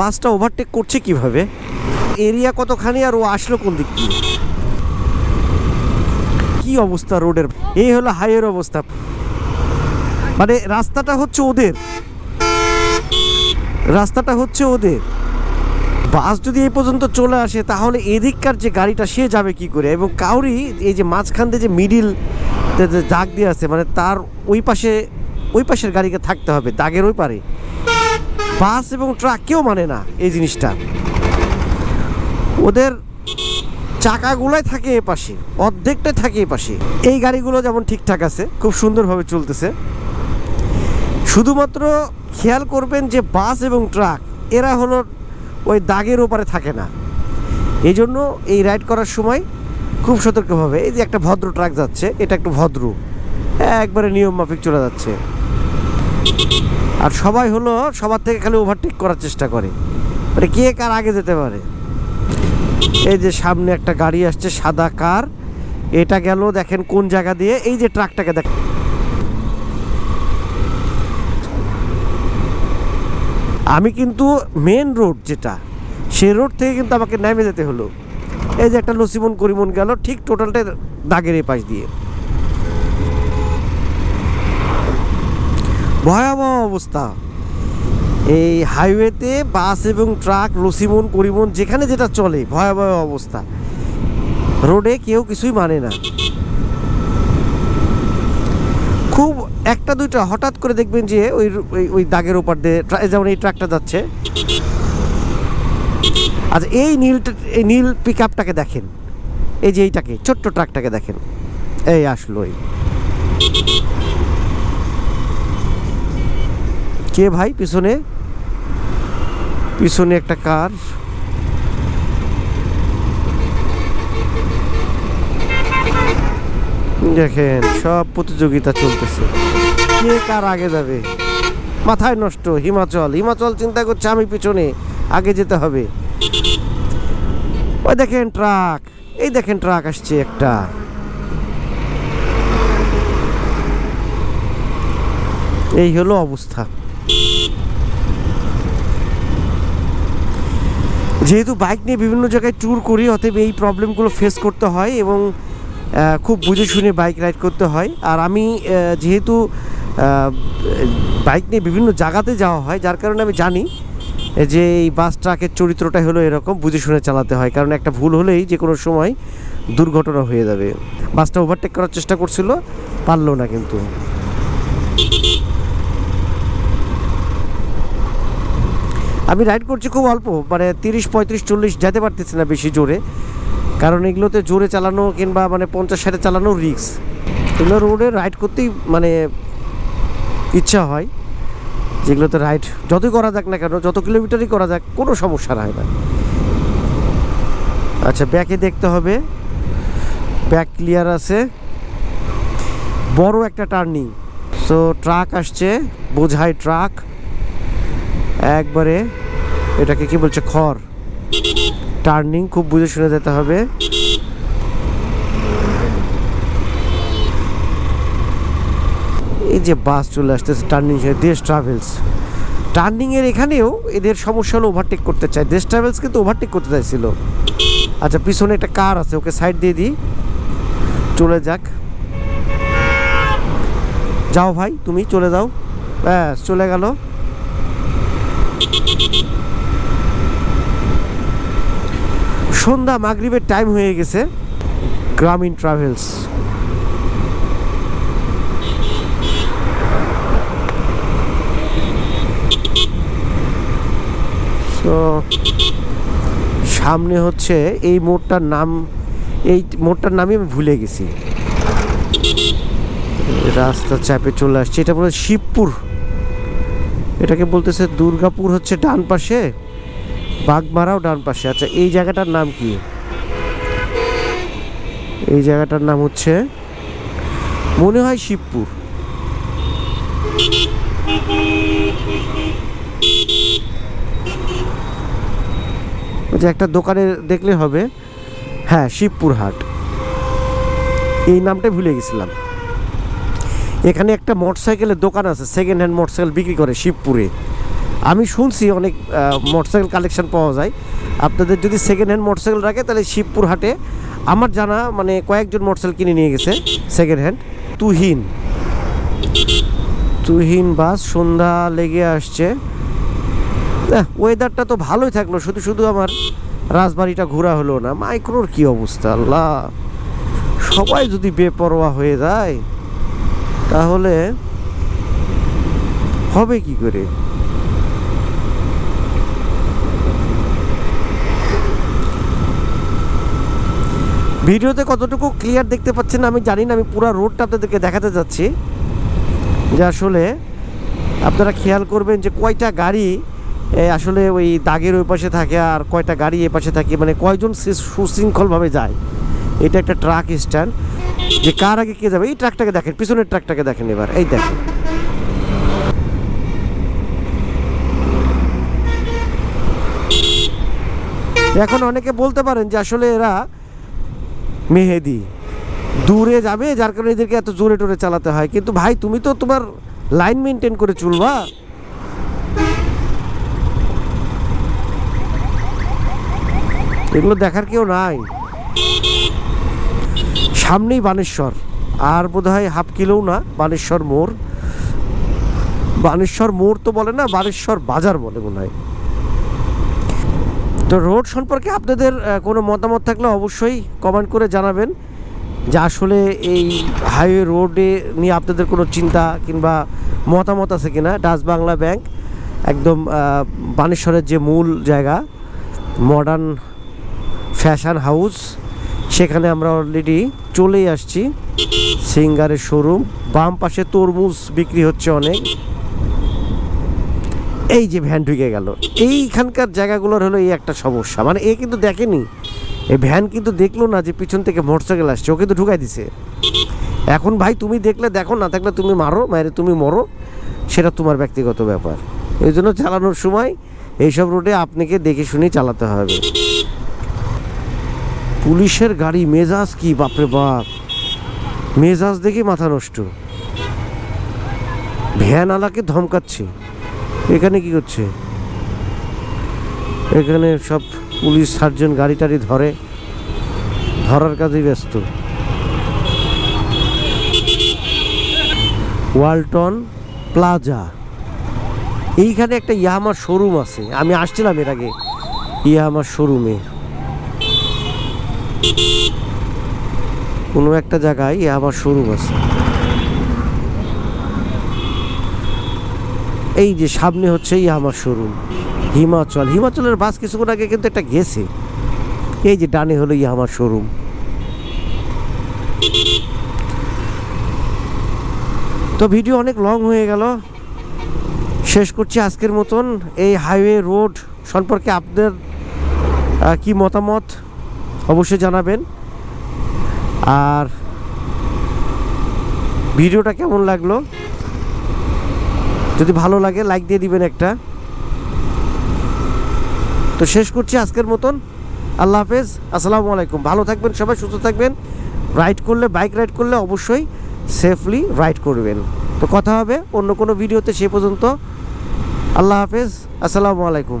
বাসটা ওভারটেক করছে কীভাবে? এরিয়া কতখানি আর ও আসলো কোন দিক দিয়ে? কি অবস্থা রোডের? এই হলো হাইয়ের অবস্থা। মানে রাস্তাটা হচ্ছে ওদের। রাস্তাটা হচ্ছে ওদের। বাস যদি এই পর্যন্ত চলে আসে, তাহলে এদিককার যে গাড়িটা, সে যাবে কি করে? এবং কাউরি এই যে মাঝখান দিয়ে যে মিডিল দাগ দিয়ে আছে মানে তার ওই পাশে, ওই পাশের গাড়িকে থাকতে হবে, দাগের ওই পারে। বাস এবং ট্রাক কেউ মানে না এই জিনিসটা। ওদের চাকাগুলোই থাকে এ পাশে অর্ধেকটাই থাকে এ পাশে। এই গাড়িগুলো যেমন ঠিকঠাক আছে, খুব সুন্দরভাবে চলতেছে। শুধুমাত্র খেয়াল করবেন যে বাস এবং ট্রাক, এরা হলো ওই দাগের ওপারে থাকে না। এই জন্য এই রাইড করার সময় খুব সতর্কভাবে, এই যে একটা ভদ্র ট্রাক যাচ্ছে, এটা একটু ভদ্র। একবারে নিয়ম মাফিক চলে যাচ্ছে। আর সবাই হলো সবার থেকে খালি ওভারটেক করার চেষ্টা করে। মানে কে কার আগে যেতে পারে? এই যে সামনে একটা গাড়ি আসছে, সাদা কার। এটা গেল, দেখেন কোন জায়গা দিয়ে। এই যে ট্রাকটাকে দেখ আমি কিন্তু মেন রোড যেটা, সে রোড থেকে কিন্তু আমাকে নেমে যেতে হলো। এই যে একটা লসিমন করিমন গেল, ঠিক টোটালটা দাগের এই পাশ দিয়ে। ভয়াবহ অবস্থা। এই হাইওয়েতে বাস এবং ট্রাক লসিমন করিমন, যেখানে যেটা চলে, ভয়াবহ অবস্থা। রোডে কেউ কিছুই মানে না। খুব একটা দুইটা হঠাৎ করে দেখবেন যে ওই ওই- দাগের ওপার দিয়ে যেমন এই ট্রাকটা যাচ্ছে। আচ্ছা এই নীল এই নীল পিক আপটাকে দেখেন। এই যে এইটাকে, ছোট্ট ট্রাকটাকে দেখেন। এই আসলো কে ভাই পিছনে? পিছনে একটা কার? দেখেন, সব প্রতিযোগিতা চলতেছে। কে কার আগে যাবে? মাথায় নষ্ট, হিমাচল। হিমাচল চিন্তা করছে আমি পিছনে, আগে যেতে হবে। ওই দেখেন ট্রাক, এই দেখেন ট্রাক আসছে একটা। এই হলো অবস্থা। যেহেতু বাইক নিয়ে বিভিন্ন জায়গায় ট্যুর করি, অতএব এই প্রবলেমগুলো ফেস করতে হয় এবং খুব বুঝে শুনে বাইক রাইড করতে হয়। আর আমি যেহেতু বাইক নিয়ে বিভিন্ন জায়গাতে যাওয়া হয়, যার কারণে আমি জানি যে এই বাস ট্রাকের চরিত্রটা হলো এরকম, বুঝে শুনে চালাতে হয়। কারণ একটা ভুল হলেই যে কোনো সময় দুর্ঘটনা হয়ে যাবে। বাসটা ওভারটেক করার চেষ্টা করছিল, পারল না কিন্তু। আমি রাইড করছি খুব অল্প মানে তিরিশ, পঁয়ত্রিশ, চল্লিশ যেতে পারতেছি না বেশি জোরে। কারণ এগুলোতে জোরে চালানো কিংবা মানে পঞ্চাশ, ষাটে চালানো রিক্স এগুলো রোডে রাইড করতেই মানে ইচ্ছা হয়। যেগুলোতে রাইড যতই করা যাক না কেন, যত কিলোমিটারই করা যাক, কোনো সমস্যা হয় না। আচ্ছা ব্যাকে দেখতে হবে। ব্যাক ক্লিয়ার আছে। বড় একটা টার্নিং সো ট্রাক আসছে, বোঝাই ট্রাক একবারে এটাকে কি বলছে? খড়। টার্নিং খুব বুঝে শুনে যেতে হবে। এই যে বাস চলে আসতেছে টার্নিং দেশ ট্রাভেলস টার্নিং এর এখানেও এদের সমস্যা হলো ওভারটেক করতে চায়। দেশ ট্রাভেলস কিন্তু ওভারটেক করতে চাইছিল। আচ্ছা পিছনে একটা কার আছে, ওকে সাইড দিয়ে দিই। চলে যাক। যাও ভাই, তুমি চলে যাও। ব্যাস, চলে গেল। সন্ধ্যা মাগরিবের টাইম হয়ে গেছে। গ্রামীণ ট্রাভেলস। তো সামনে হচ্ছে এই মোড়টার নাম, এই মোড়টার নামই আমি ভুলে গেছি। রাস্তা চাপে চলে আসছে। এটা বলে শিবপুর। এটাকে বলতেছে দুর্গাপুর হচ্ছে ডান পাশে। বাগমারাও ডান পাশে। আচ্ছা এই জায়গাটার নাম কি? এই জায়গাটার নাম হচ্ছে মনে হয় শিবপুর। যে একটা দোকানে দেখলে হবে। হ্যাঁ শিবপুর হাট। এই নামটাই ভুলে গেছিলাম। এখানে একটা মোটরসাইকেলের দোকান আছে সেকেন্ড হ্যান্ড মোটরসাইকেল বিক্রি করে শিবপুরে। আমি শুনছি অনেক মোটরসাইকেল কালেকশন পাওয়া যায়। আপনাদের যদি সেকেন্ড হ্যান্ড মোটরসাইকেল রাখে, তাহলে শিবপুর হাটে আমার জানা মানে কয়েকজন মোটরসাইকেল কিনে নিয়ে গেছে সেকেন্ড হ্যান্ড তুহিন। তুহিন বাস সন্ধ্যা লেগে আসছে। ওয়েদারটা তো ভালোই থাকল, শুধু শুধু আমার রাজবাড়িটা ঘোরা হলো না। মাইক্রোর কি অবস্থা, আল্লাহ। সবাই যদি বেপরোয়া হয়ে যায়, তাহলে হবে কি করে? ভিডিওতে কতটুকু ক্লিয়ার দেখতে পাচ্ছেন আমি জানি না, আমি পুরো রোডটা আপনাদেরকে দেখাতে যাচ্ছি। যে আসলে আপনারা খেয়াল করবেন যে কয়টা গাড়ি আসলে ওই দাগের ওই পাশে থাকে আর কয়টা গাড়ি এ পাশে থাকে মানে কয়জন সুশৃঙ্খলভাবে যায়। এটা একটা ট্রাক স্ট্যান্ড যে কার আগে কে যাবে? এই ট্রাকটাকে দেখেন, পিছনের ট্রাকটাকে দেখেন এবার, এই দেখেন। এখন অনেকে বলতে পারেন যে আসলে এরা মেহেদি। দূরে যাবে, যার কারণে এদেরকে এত জোরে টোরে চালাতে হয়। কিন্তু ভাই, তুমি তো তোমার লাইন মেনটেন করে চলবা এগুলো দেখার কেউ নাই। সামনেই বানেশ্বর। আর বোধ হয় হাফ কিলোও না, বানেশ্বর মোড়। বানেশ্বর মোড় তো বলে না, বানেশ্বর বাজার বলে মনে হয় তো রোড সম্পর্কে আপনাদের কোনো মতামত থাকলে অবশ্যই কমেন্ট করে জানাবেন যে আসলে এই হাইওয়ে রোডে নিয়ে আপনাদের কোনো চিন্তা কিংবা মতামত আছে কিনা। ডাচ বাংলা ব্যাংক একদম বানেশ্বরের যে মূল জায়গা মডার্ন ফ্যাশন হাউস সেখানে আমরা অলরেডি চলেই আসছি। সিঙ্গারের শোরুম বাম পাশে তরমুজ বিক্রি হচ্ছে অনেক। এই যে ভ্যান ঢুকে গেল, এইখানকার জায়গাগুলোর হলো এই একটা সমস্যা। মানে এ কিন্তু দেখেনি। এই ভ্যান কিন্তু দেখল না যে পিছন থেকে মোটরসাইকেল আসছে ও কিন্তু ঢুকাই দিছে। এখন ভাই তুমি দেখলে দেখো, না থাকলে তুমি মারো মায়ের তুমি মরো, সেটা তোমার ব্যক্তিগত ব্যাপার। এই জন্য চালানোর সময় এইসব রোডে আপনাকে দেখে শুনে চালাতে হবে। পুলিশের গাড়ি মেজাজ কি, বাপরে বাপ। মেজাজ দেখে মাথা নষ্ট। ভ্যান আলাকে ধমকাচ্ছে। এখানে কি করছে? এখানে সব পুলিশ সার্জন গাড়ি টাড়ি ধরে, ধরার কাজেই ব্যস্ত। Walton plaza. এইখানে একটা ইয়ামার শোরুম আছে। আমি আসছিলাম এর আগে ইয়ামার শোরুমে। কোনো একটা জায়গায় ইয়ামার শোরুম আছে। এই যে সামনে হচ্ছে ইয়ামার শোরুম, হিমাচল। হিমাচলের বাস কিছুক্ষণ আগে কিন্তু একটা গেছে। এই যে ডানে হলো ইয়ামার শোরুম। তো ভিডিও অনেক লং হয়ে গেল। শেষ করছি আজকের মতন। এই হাইওয়ে রোড সম্পর্কে আপনার কি মতামত অবশ্যই জানাবেন। আর ভিডিওটা কেমন লাগল? যদি ভালো লাগে লাইক দিয়ে দিবেন একটা। তো শেষ করছি আজকের মতন। আল্লাহ হাফেজ, আসসালামু আলাইকুম। ভালো থাকবেন সবাই, সুস্থ থাকবেন। রাইড করলে বাইক রাইড করলে অবশ্যই সেফলি রাইড করবেন। তো কথা হবে অন্য কোনো ভিডিওতে সে পর্যন্ত। আল্লাহ হাফেজ, আসসালামু আলাইকুম।